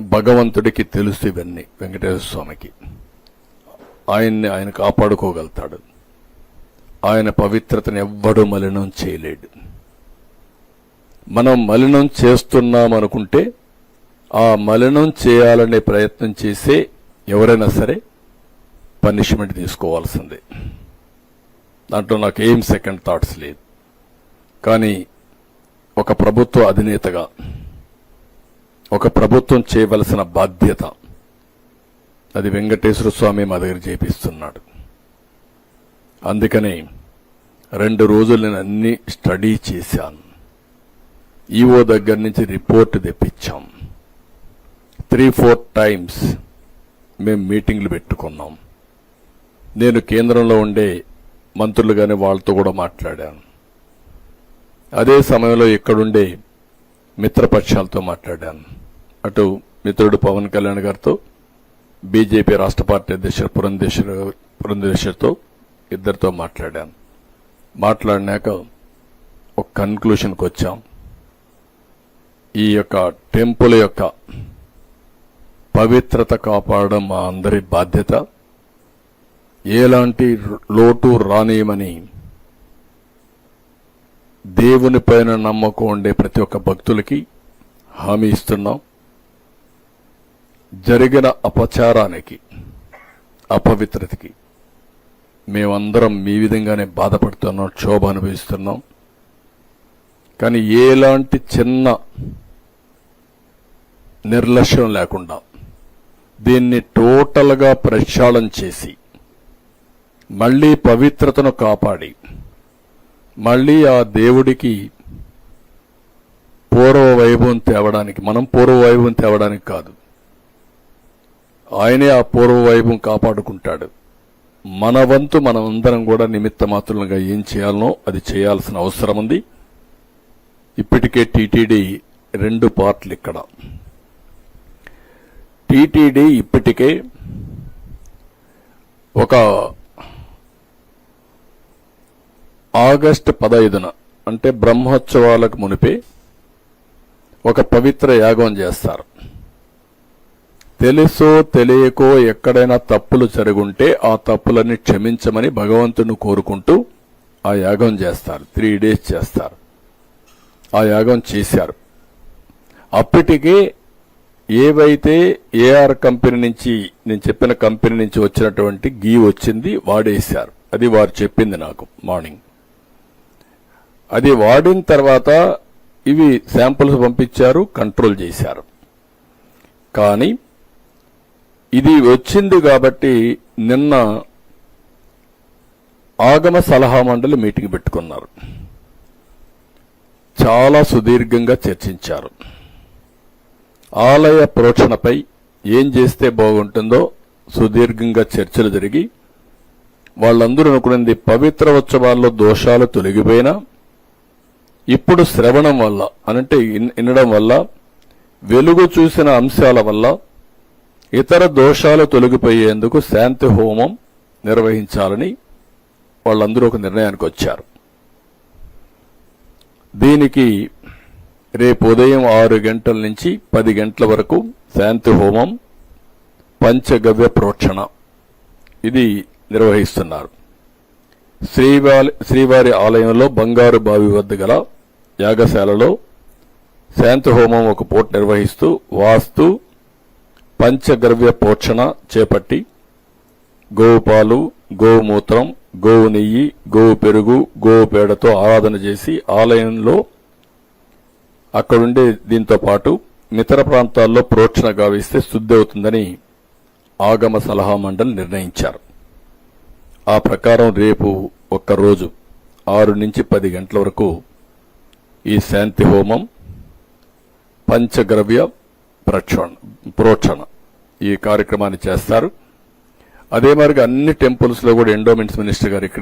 భగవంతుడికి తెలుసు ఇవన్నీ వెంకటేశ్వర స్వామికి. ఆయన్ని ఆయన కాపాడుకోగలుగుతాడు. ఆయన పవిత్రతను ఎవ్వడూ మలినం చేయలేడు. మనం మలినం చేస్తున్నాం అనుకుంటే ఆ మలినం చేయాలనే ప్రయత్నం చేసే ఎవరైనా సరే పనిష్మెంట్ తీసుకోవాల్సిందే. దాంట్లో నాకు ఏం సెకండ్ థాట్స్ లేదు కానీ ఒక ప్రభుత్వ అధినేతగా ఒక ప్రభుత్వం చేయవలసిన బాధ్యత. అది వెంకటేశ్వర స్వామి మా దగ్గర చేపిస్తున్నాడు. అందుకని రెండు రోజులు నేను అన్ని స్టడీ చేశాను. ఈఓ దగ్గర నుంచి రిపోర్ట్ తెప్పించాం. త్రీ ఫోర్ టైమ్స్ మేము మీటింగ్లు పెట్టుకున్నాం. నేను కేంద్రంలో ఉండే మంత్రులు కానీ వాళ్ళతో కూడా మాట్లాడాను. అదే సమయంలో ఇక్కడుండే మిత్రపక్షాలతో మాట్లాడాను. అటు మిత్రుడు పవన్ కళ్యాణ్ గారితో బీజేపీ రాష్ట్ర పార్టీ అధ్యక్షుడు పురంధేశ్వర పురంధేశ్వరితో ఇద్దరితో మాట్లాడాను మాట్లాడినాక ఒక కన్క్లూషన్కి వచ్చాం. ఈ యొక్క టెంపుల్ యొక్క పవిత్రత కాపాడడం మా అందరి బాధ్యత. ఎలాంటి లోటు రానియమని దేవుని పైన నమ్మకం ఉండే ప్రతి ఒక్క భక్తులకి హామీ ఇస్తున్నాం. జరిగిన అపచారానికి అపవిత్రతకి మేమందరం మీ విధంగానే బాధపడుతున్నాం క్షోభ అనుభవిస్తున్నాం. కానీ ఎలాంటి చిన్న నిర్లక్ష్యం లేకుండా దీన్ని టోటల్గా ప్రక్షాళన చేసి మళ్ళీ పవిత్రతను కాపాడి మళ్ళీ ఆ దేవుడికి పూర్వ వైభవం తేవడానికి మనం పూర్వ వైభవం తేవడానికి కాదు ఆయనే ఆ పూర్వవైభవం కాపాడుకుంటాడు. మన వంతు మనమందరం కూడా నిమిత్త మాత్రులుగా ఏం చేయాలనో అది చేయాల్సిన అవసరం ఉంది. ఇప్పటికే టీటీడీ రెండు పార్ట్లు ఇక్కడ. టీటీడీ ఇప్పటికే ఒక ఆగస్టు పదహైదున అంటే బ్రహ్మోత్సవాలకు మునిపే ఒక పవిత్ర యాగం చేస్తారు. తెలుసో తెలియకో ఎక్కడైనా తప్పులు జరుగుంటే ఆ తప్పులన్నీ క్షమించమని భగవంతుని కోరుకుంటూ ఆ యాగం చేస్తారు. త్రీ డేస్ చేస్తారు. ఆ యాగం చేశారు. అప్పటికే ఏవైతే ఏఆర్ కంపెనీ నుంచి నేను చెప్పిన కంపెనీ నుంచి వచ్చినటువంటి గీ వచ్చింది వాడేశారు. అది వారు చెప్పింది నాకు మార్నింగ్ అది వాడిన తర్వాత ఇవి శాంపుల్స్ పంపించారు కంట్రోల్ చేశారు. కానీ ఇది వచ్చింది కాబట్టి నిన్న ఆగమ సలహా మండలి మీటింగ్ పెట్టుకున్నారు. చాలా సుదీర్ఘంగా చర్చించారు. ఆలయ ప్రోక్షణపై ఏం చేస్తే బాగుంటుందో సుదీర్ఘంగా చర్చలు జరిగి వాళ్ళందరూ అనుకున్నది పవిత్ర ఉత్సవాల్లో దోషాలు తొలగిపోయినా ఇప్పుడు శ్రవణం వల్ల అనంటే వినడం వల్ల వెలుగు చూసిన అంశాల వల్ల ఇతర దోషాలు తొలగిపోయేందుకు శాంతి హోమం నిర్వహించాలని వాళ్ళందరూ ఒక నిర్ణయానికి వచ్చారు. దీనికి రేపు ఉదయం ఆరు గంటల నుంచి పది గంటల వరకు శాంతి హోమం పంచగవ్య ప్రోక్షణ. ఇది నిర్వహిస్తున్నారు. శ్రీవారి శ్రీవారి ఆలయంలో బంగారు బావి వద్ద గల యాగశాలలో శాంతి హోమం ఒక పూట నిర్వహిస్తూ వాస్తు పంచగవ్య పోషణ చేపట్టి గోవుపాలు గోమూత్రం గోవు నెయ్యి గోవు పెరుగు గోవు పేడతో ఆరాధన చేసి ఆలయంలో అక్కడుండే దీంతో పాటు ఇతర ప్రాంతాల్లో ప్రోక్షణ గావిస్తే శుద్ధి అవుతుందని ఆగమ సలహా మండలి నిర్ణయించారు. ఆ ప్రకారం రేపు ఒక్కరోజు ఆరు నుంచి పది గంటల వరకు ఈ శాంతి హోమం పంచగ్రవ్య ప్రక్షణ ప్రోక్షణ ఈ కార్యక్రమాన్ని చేస్తారు. అదే మరిగా అన్ని టెంపుల్స్లో కూడా ఎండోమెంట్స్ మినిస్టర్ గారు ఇక్కడే